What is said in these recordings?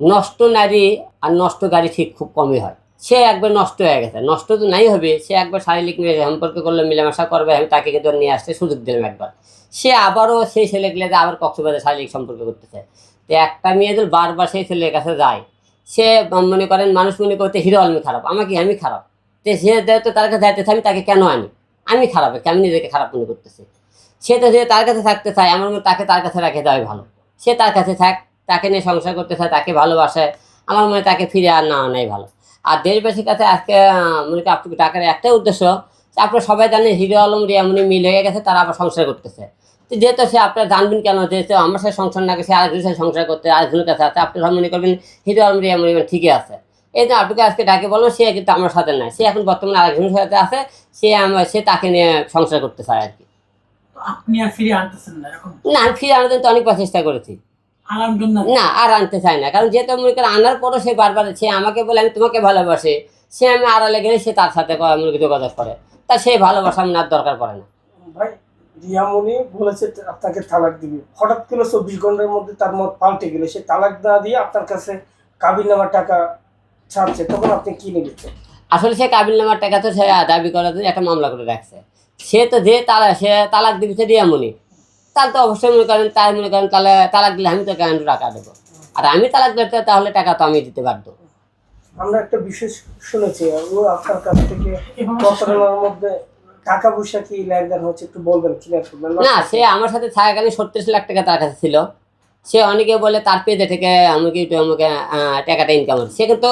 নষ্ট নারী আর নষ্ট গাড়ি ঠিক খুব কমই হয়। সে একবার নষ্ট হয়ে গেছে। নষ্ট তো নাই হবে, সে একবার শারীরিক মেয়ে সম্পর্ক করলে, মেলামেশা করবে, আমি তাকে কিন্তু নিয়ে আসতে সুযোগ দিলাম একবার। সে আবারও সেই ছেলেগুলো আবার কক্সবাজার শারীরিক সম্পর্ক করতেছে। তো একটা মেয়ে যদি বারবার সেই ছেলের কাছে যায়, সে মনে করেন, মানুষ মনে করতে হিরো আলমি খারাপ, আমাকে আমি খারাপ। তো সে যেহেতু তার কাছে যাইতে আমি তাকে কেন আনি? আমি খারাপ আমি নিজেকে খারাপ মনে করতেছি? সে তো যে তার কাছে থাকতে চায়, আমার মনে তাকে তার কাছে রাখে দেওয়াই ভালো। সে তার কাছে থাক তাকে নিয়ে সংসার করতে চায় তাকে ভালোবাসে আমার মনে হয় তাকে ফিরে আর না আনাই ভালো। আর দেশবাসীর কাছে আজকে মনে করি আপনাকে টাকার একটাই উদ্দেশ্য যে আপনারা সবাই জানেন হিরো আলম রিয়ামনি মিল হয়ে গেছে তারা আবার সংসার করতেছে। তো যেহেতু সে আপনারা জানবেন কেন যেহেতু আমার সাথে সংসার না গেছে আরেকজনের সাথে সংসার করতে আরেকজনের কাছে আছে আপনারা মনে করবেন হিরো আলম রিয়ামনি ঠিকই আছে। এই যে আপনাকে আজকে ডাকে বলব সে কিন্তু আমার সাথে নাই সে এখন বর্তমানে আরেকজনের সাথে আছে সে আমার সে তাকে নিয়ে সংসার করতে চায় আর কি। আপনি আর ফিরে আনতেছেন না এরকম? না আমি ফিরে আনার জন্য অনেকবার চেষ্টা করেছি। না না আর আনতে চায় না। কারণ যেহেতু মনে করেন আনার পরও সে বারবার সে আমাকে বলে আমি তোমাকে ভালোবাসি। সে আমি আড়ালে গেলে সে তার সাথে মনে যোগাযোগ করে। তা সে ভালোবাসা আমি আর দরকার পড়ে না। ভাই রিয়ামণি বলেছে আপনাকে তালাক দিবে। হঠাৎ করে চব্বিশ ঘণ্টার মধ্যে তার মত পাল্টে গেলে। সে তালাক না দিয়ে আপনার কাছে কাবির নামার টাকা ছাড়ছে। তখন আপনি কি নেবেন? আসলে সে কাবিল নামার টাকা তো সে দাবি করার জন্য একটা মামলা করে রাখছে। সে তো যে তালা সে তালাক দিবে সে রিয়ামনি তার তো অবশ্যই মনে করেন তার মনে করেন তাহলে তালাক দিলে আমি তো কেন টাকা দেবো। আর আমি তালাক দিতে তাহলে টাকা তো আমি দিতে বাধ্য। আমরা একটা বিশেষ শুনেছি ও আপনার কাছ থেকে প্রতারণার মধ্যে টাকা পয়সা কি লেনদেন হচ্ছে একটু বলবেন ক্লিয়ার করবেন? না সে আমার সাথে থাকাকালীন সত্তর লাখ টাকা তার কাছে ছিল। সে অনেকে বলে তার পেজে থেকে আমাকে একটু আমাকে টাকাটা ইনকাম করছে সে কিন্তু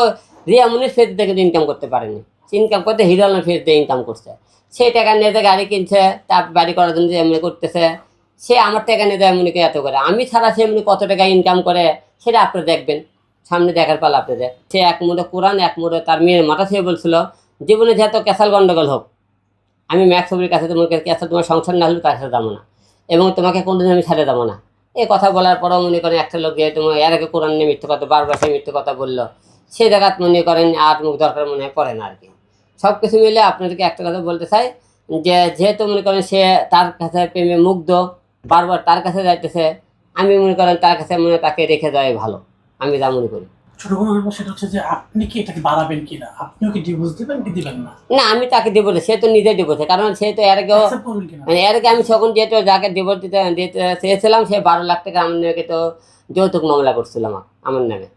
রিয়ামনির ফেজ থেকে ইনকাম করতে পারেনি। ইনকাম করতে হিরো আলমের ফেজ দিয়ে ইনকাম করছে। সেই টাকা নিয়ে গাড়ি কিনছে তার বাড়ি করার জন্য এমনি করতেছে সে আমার টাকা নিয়ে দেয় এমনিকে এত করে। আমি ছাড়া সে এমনি কত টাকা ইনকাম করে, সেটা আপনারা দেখবেন। সামনে দেখার পালা আপনাদের। সে এক মুঠে কোরআন, এক মুঠে তার মেয়ের মাথা থেকে বলছিল, জীবনে যত ক্যাসাল গন্ডগোল হোক, আমি ম্যাক্স ছবির কাছে তোমাকে ক্যাসাল তোমার সংসার না হলে তার কাছে যাব না। এবং তোমাকে কোনোদিন আমি ছাড়ে দেবো না। এই কথা বলার পরেও মনে করেন একটা লোক যেহেতু এর আগে কোরআন নিয়ে মিথ্যে কথা, বারবার সে মিথ্যে কথা বলল। সেই জায়গাত মনে করেন আর মুখ দরকার মনে পড়ে না আর কি। সব কিছু মিলে আপনাদেরকে একটা কথা বলতে চাই যে, যেহেতু মনে করেন সে তার কাছে প্রেমে মুগ্ধ বারবার তার কাছে যাইতেছে আমি মনে করেন তার কাছে মনে হয় তাকে রেখে দেওয়াই ভালো। আমি যা মনে করি। ছোট বড় সেটা হচ্ছে যে আপনি কি এটাকে বাড়াবেন কিনা? আপনিও কি ডিভোর্স দিবেন কি দিবেন না? না আমি তাকে দেবো না, সে তো নিজে কারণ সে তো এর আগেও মানে এর আগে আমি যেহেতু যাকে ডিভোর্স দিতে দিতে চেয়েছিলাম সে বারো লাখ টাকা আমার নামে তো যৌতুক মামলা করছিল আমার আমার নামে।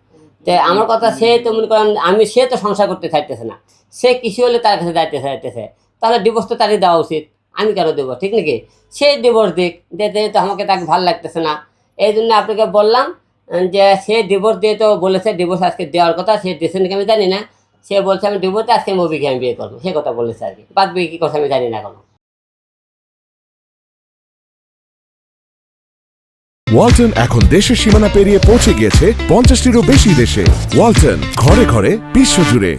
তো আমার কথা সে তো মনে করেন আমি সে তো সংসার করতে চাইতেছে না। সে কিছু হলে তার কাছে যাইতে চাইতেছে তাহলে ডিভোর্স তো তারই দেওয়া উচিত। আমি কেন দেবো, ঠিক নাকি? সে ডিভোর্স দিক দিতে তো আমাকে তাকে ভালো লাগতেছে না। এই জন্য আপনাকে বললাম যে সে ডিভোর্স দিয়ে তো বলেছে ডিভোর্স আজকে দেওয়ার কথা, সে দিয়েছে নাকি আমি জানি না। সে বলছে, আমি ডিভোর্সে আজকে মুভিকে আমি বিয়ে করব। সে কথা বলেছে আর কি। বাদ বিয়ে কী কথা আমি জানি না কোনো ওয়ালটন এখন দেশের সীমানা পেরিয়ে পৌঁছে গিয়েছে পঞ্চাশটিরও বেশি দেশে। ওয়ালটন, ঘরে ঘরে, বিশ্ব বিশ্বজুড়ে